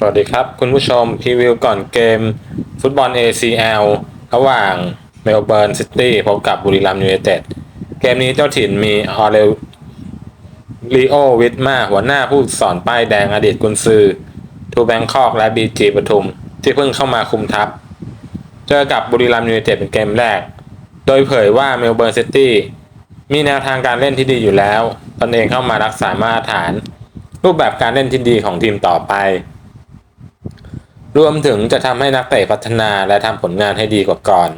สวัสดีครับคุณผู้ชมพรีวิวก่อนเกม ฟุตบอล ACL ระหว่างเมลเบิร์นซิตี้พบกับบุรีรัมย์ยูไนเต็ดเกมนี้เจ้าถิ่นมีออเรลลีโอวิทมาหัวหน้าผู้สอนป้ายแดงอดีตกุนซือ ทูแบงคอกและบีจีปทุม ที่เพิ่งเข้ามาคุมทัพ เจอกับบุรีรัมย์ยูไนเต็ดเป็นเกมแรก โดยเผยว่าเมลเบิร์นซิตี้มีแนวทางการเล่นที่ดีอยู่แล้ว ตนเองเข้ามารักษามาตรฐาน รูปแบบการเล่นที่ดีของทีมต่อไป รวมถึงจะทำให้นักเตะพัฒนาและทำผลงานให้ดีกว่าก่อน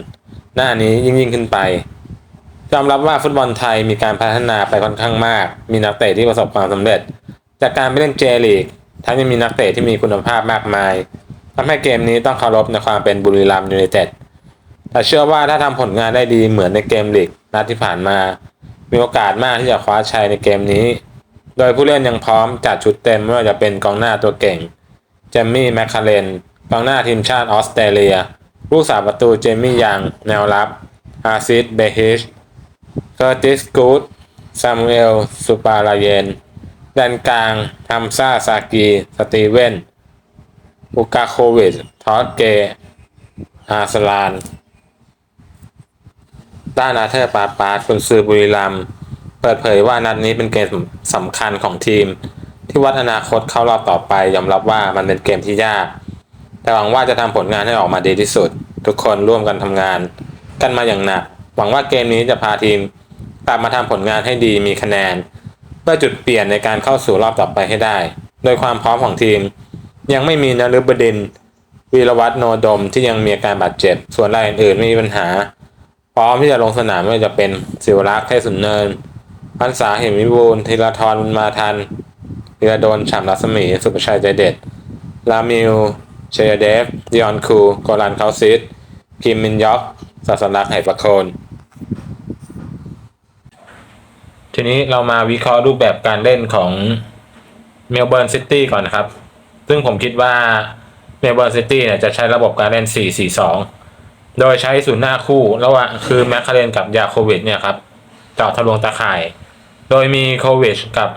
หน้านี้ยิ่งยิ่งขึ้นไปยอมรับว่าฟุตบอลไทยมีการพัฒนาไปค่อนข้างมาก มีนักเตะที่ประสบความสำเร็จ จากการไปเล่นเจลีกทั้งยังมีนักเตะที่มีคุณภาพมากมายทำให้เกมนี้ต้องเคารพในความเป็นบุรีรัมย์ยูไนเต็ดแต่เชื่อว่าถ้าทำผลงานได้ดีเหมือนในเกมลีกนัดที่ผ่านมา มีโอกาสมากที่จะคว้าชัยในเกมนี้ โดยผู้เล่นยังพร้อมจัดชุดเต็มไม่ว่าจะเป็นกองหน้าตัวเก่ง จมมี่แมคคาเรนกองหน้าทีมชาติออสเตรเลีย ผู้สาประตูเจมี่ยังแนวรับ อาซิดเบฮิชเคอร์ติสกูดซามูเอลซูปาลาเยนแดนกลางฮัมซาซากี สตีเวนอุกาโควิชทอสเกอาสลานด้านอาเธอร์ปาปาคุณซือบุรีรัมเปิดเผยว่านัดนี้เป็นเกมสำคัญของทีม ที่วัดอนาคตเข้ารอบต่อไปยอมรับว่ามันเป็นเกมที่ยาก แต่หวังว่าจะทำผลงานให้ออกมาดีที่สุด ทุกคนร่วมกันทำงาน กันมาอย่างหนัก หวังว่าเกมนี้จะพาทีมกลับมาทำผลงานให้ดีมีคะแนน เพื่อจุดเปลี่ยนในการเข้าสู่รอบต่อไปให้ได้ โดยความพร้อมของทีม ยังไม่มีนฤบดินวีรวัฒน์โนดมที่ยังมีอาการบาดเจ็บ ส่วนรายอื่นๆไม่มีปัญหา พร้อมที่จะลงสนามไม่ว่าจะเป็นศิวรักษ์เทพสุนเนินพันษาเห็นวิบูลธีรทรบุญมาทัน ธีรดลฉ่ำรัศมี สุประชัยใจเด็ด ลามิว เชยเดฟดิออนคู โกลันเคาซิสคิมมินยอกศาสลักษ์ไหประโคน ทีนี้เรามาวิเคราะห์รูปแบบการเล่นของเมลเบิร์นซิตี้ก่อนนะครับ ซึ่งผมคิดว่าเมลเบิร์นซิตี้เนี่ยจะใช้ระบบการเล่น 4-4-2 โดยใช้ศูนย์หน้าคู่ระหว่างคือแมคคาเรนกับยาโควิดเนี่ยครับเจาะทะลวงตาข่าย โดยมีโควิชกับ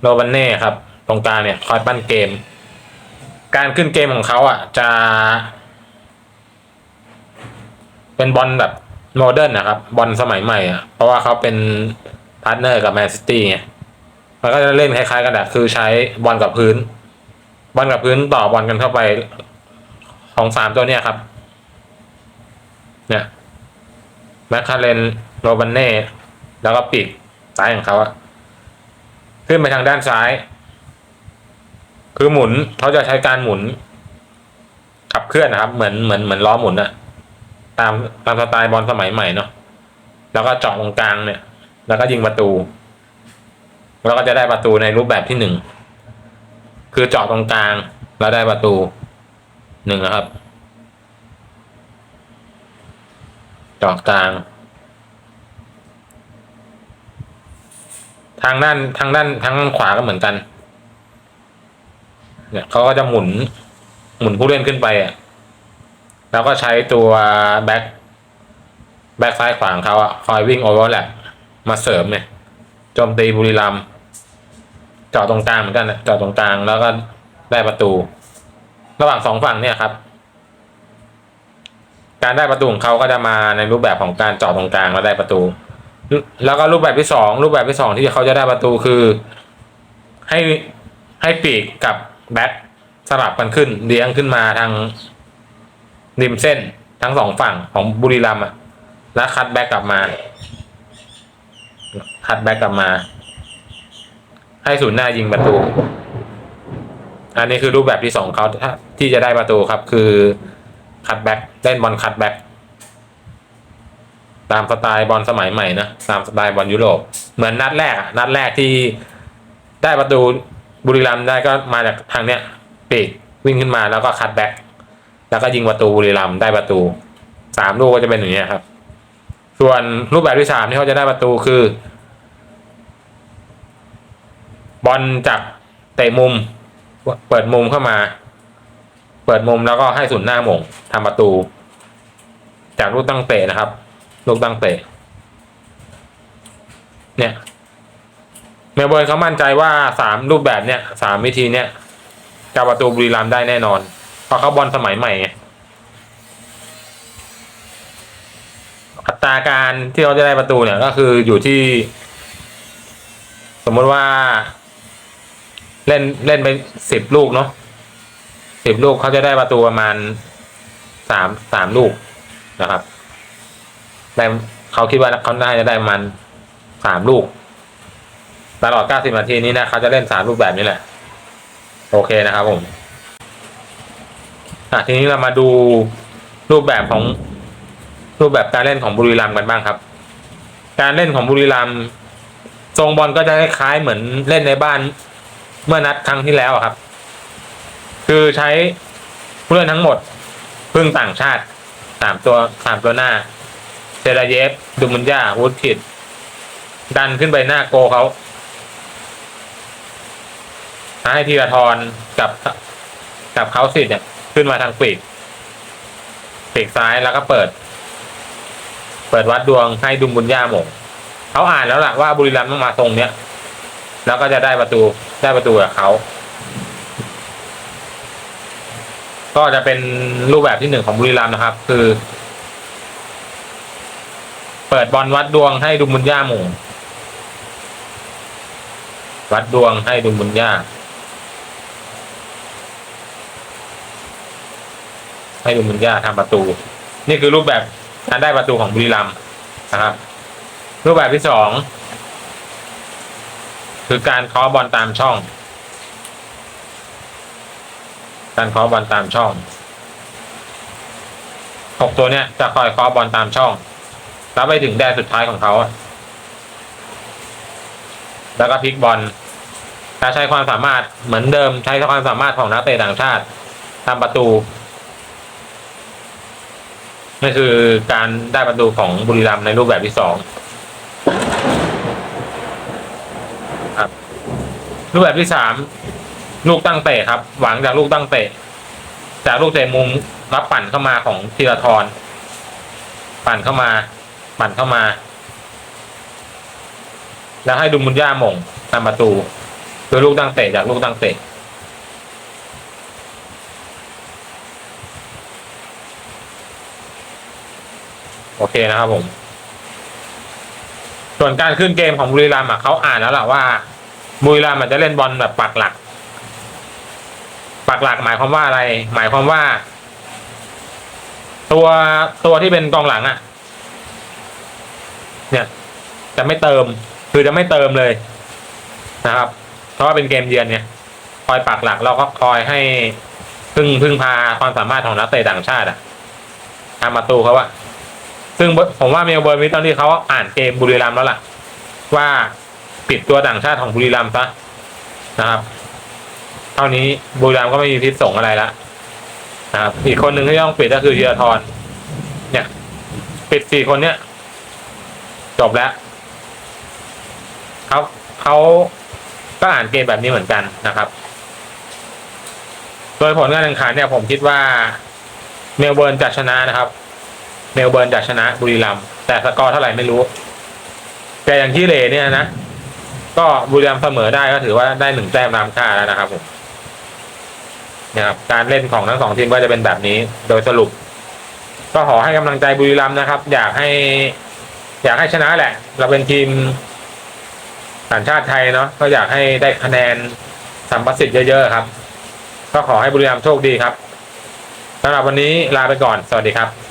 โรบันเน่ครับ ตรงกลางเนี่ยคอยปั้นเกม การขึ้นเกมของเขาอะ จะ เป็นบอลแบบโมเดิร์นนะครับ บอลสมัยใหม่อะ เพราะว่าเขาเป็นพาร์ทเนอร์กับแมนซิตี้ไงมันก็จะเล่นคล้ายๆกันแต่คือใช้บอลกับพื้น บอลกับพื้นต่อบอลกันเข้าไปของสามตัวเนี้ยครับ เนี่ยแมคคาเรนโรบันเน่ แล้วก็ปีกซ้ายของเขาอะ ขึ้นไปทางด้านซ้าย คือหมุนเขาจะใช้การหมุน ขับเคลื่อนนะครับ เหมือนเหมือนเหมือนล้อหมุนอะตามตามสไตล์บอลสมัยใหม่เนาะแล้วก็เจาะตรงกลางเนี่ย แล้วก็ยิงประตู แล้วก็จะได้ประตูในรูปแบบที่หนึ่งคือเจาะตรงกลางแล้วได้ประตูหนึ่งนะครับเจาะกลาง ทางด้านทางด้านทางด้านขวาก็เหมือนกัน เนี่ยเขาก็จะหมุน หมุนผู้เล่นขึ้นไปอะแล้วก็ใช้ตัวแบ็คแบ็คซ้ายขวาของเขาอะคอยวิ่งโอเวอร์แลปมาเสริมเนี่ยโจมตีบุรีรัมเจาะตรงกลางเหมือนกันนะเจาะตรงกลางแล้วก็ได้ประตู ระหว่างสองฝั่งเนี่ยครับ การได้ประตูของเขาก็จะมาในรูปแบบของการเจาะตรงกลางแล้วได้ประตู แล้วก็รูปแบบที่สองรูปแบบที่สองที่เขาจะได้ประตูคือ ให้ให้ปีกกับแบ็คสลับกันขึ้นเลี้ยงขึ้นมาทางริมเส้นทั้งสองฝั่งของบุรีรัมย์อะแล้วคัดแบ็กกลับมาคัดแบ็กกลับมา ให้ศูนย์หน้ายิงประตู อันนี้คือรูปแบบที่สองเขาที่จะได้ประตูครับ คือคัดแบ็กเล่นบอลคัดแบ็ก ตามสไตล์บอลสมัยใหม่นะตามสไตล์บอลยุโรปเหมือนนัดแรกนัดแรกที่ได้ประตูบุรีรัมย์ได้ก็มาจากทางเนี้ยปีกวิ่งขึ้นมาแล้วก็คัดแบ็กแล้วก็ยิงประตูบุรีรัมย์ได้ประตูสามลูกก็จะเป็นอย่างนี้ยครับ ส่วนรูปแบบที่สามที่เขาจะได้ประตูคือบอลจากเตะมุม เปิดมุมเข้ามา เปิดมุมแล้วก็ให้ศูนย์หน้ามงทำประตู จากลูกตั้งเตะนะครับ ลูกตั้งเตะเนี่ยเมลเบิร์นเขามั่นใจว่าสามรูปแบบเนี่ยสามวิธีเนี่ยกับประตูบุรีรัมได้แน่นอน เพราะเขาบอลสมัยใหม่อัตราการที่เขาจะได้ประตูเนี่ยก็คืออยู่ที่ สมมติว่า เล่นเล่นไปสิบลูกเนาะสิบลูกเขาจะได้ประตูประมาณสามสามลูกนะครับ ได้เขาคิดว่าเขาน่าจะได้มาณสามลูก ตลอด 90 นาทีนี้นะเขาจะเล่นสามรูปแบบนี้แหละ โอเคนะครับผมอะทีนี้เรามาดูรูปแบบของรูปแบบการเล่นของบุรีรัมย์กันบ้างครับ การเล่นของบุรีรัมย์ทรงบอลก็จะคล้ายเหมือนเล่นในบ้านเมื่อนัดครั้งที่แล้วครับ คือใช้ผู้เล่นทั้งหมดพึ่งต่างชาติสามตัวสามตัวหน้า ซราเยฟดูมุนยาวูดคิด ดันขึ้นไปหน้าโกเขาให้ธีรทรกับกับเขาสิทธิ์เนี่ยขึ้นมาทางปีกปีกซ้ายแล้วก็เปิด เปิดวัดดวงให้ดุมบุญญาหมงเขาอ่านแล้วล่ะว่าบุรีรัมย์ต้องมาตรงเนี้ยแล้วก็จะได้ประตูได้ประตูกับเขาก็จะเป็นรูปแบบที่หนึ่งของบุรีรัมย์นะครับ คือ ปิดบอลวัดดวงให้ดุมบุญญาหมงวัดดวงให้ดุมบุญญาให้ดูมุนย่าทำประตู นี่คือรูปแบบการได้ประตูของบุรีรัมย์นะครับ รูปแบบที่สองคือการเคาะบอลตามช่อง การเคาะบอลตามช่องหกตัวเนี้ยจะคอยเคาะบอลตามช่อง แล้วไปถึงแดนสุดท้ายของเขาอะแล้วก็พลิกบอลถ้าใช้ความสามารถเหมือนเดิมใช้ความสามารถของนักเตะต่างชาติทำประตูนี่คือการได้ประตูของบุรีรัมในรูปแบบที่สองครับ รูปแบบที่สามลูกตั้งเตะครับ หวังจากลูกตั้งเตะ จากลูกเตะมุมรับปั่นเข้ามาของธีรทรปั่นเข้ามา ปั่นเข้ามา แล้วให้ดุมบุญย่าหม่งทำประตูคือลูกตั้งเตะจากลูกตั้งเตะโอเคนะครับผม ส่วนการขึ้นเกมของบุรีรัมย์เขาอ่านแล้วล่ะว่าบุรีรัมย์จะเล่นบอลแบบปักหลัก ปักหลักหมายความว่าอะไร หมายความว่า ตัวตัวที่เป็นกองหลังอะ เนี่ย จะไม่เติม คือจะไม่เติมเลยนะครับ เพราะว่าเป็นเกมเยือนเนี่ย คอยปักหลักเราก็คอยให้พึ่งพึ่งพาความสามารถของนักเตะต่างชาติอะทำประตูเขาอะซึ่งผมว่าเมลเบิร์นมิตตอนที่เขาอ่านเกมบุรีรัมย์แล้วล่ะ ว่าปิดตัวต่างชาติของบุรีรัมย์ซะนะครับเท่านี้บุรีรัมย์ก็ไม่มีพิษสงอะไรละนะครับอีกคนหนึ่งที่ต้องปิดก็คือธีรทรเนี่ย ปิดสี่คนเนี้ย จบแล้วเขาเขาก็อ่านเกมแบบนี้เหมือนกันนะครับ โดยผลการแข่งขันเนี่ยผมคิดว่าเมลเบิร์นจะชนะนะครับ เมลเบิร์นจะชนะบุรีรัมย์แต่สกอร์เท่าไหร่ไม่รู้ แต่อย่างที่เลเนี่ยนะ ก็บุรีรัมย์เสมอได้ก็ถือว่าได้หนึ่งแต้มรามค่าแล้วนะครับผมนะครับการเล่นของทั้งสองทีมก็จะเป็นแบบนี้ โดยสรุป ก็ขอให้กำลังใจบุรีรัมย์นะครับ อยากให้ อยากให้ชนะแหละ เราเป็นทีมสัญชาติไทยเนาะก็อยากให้ได้คะแนนสัมประสิทธิ์เยอะๆครับ ก็ขอให้บุรีรัมย์โชคดีครับสำหรับวันนี้ลาไปก่อน สวัสดีครับ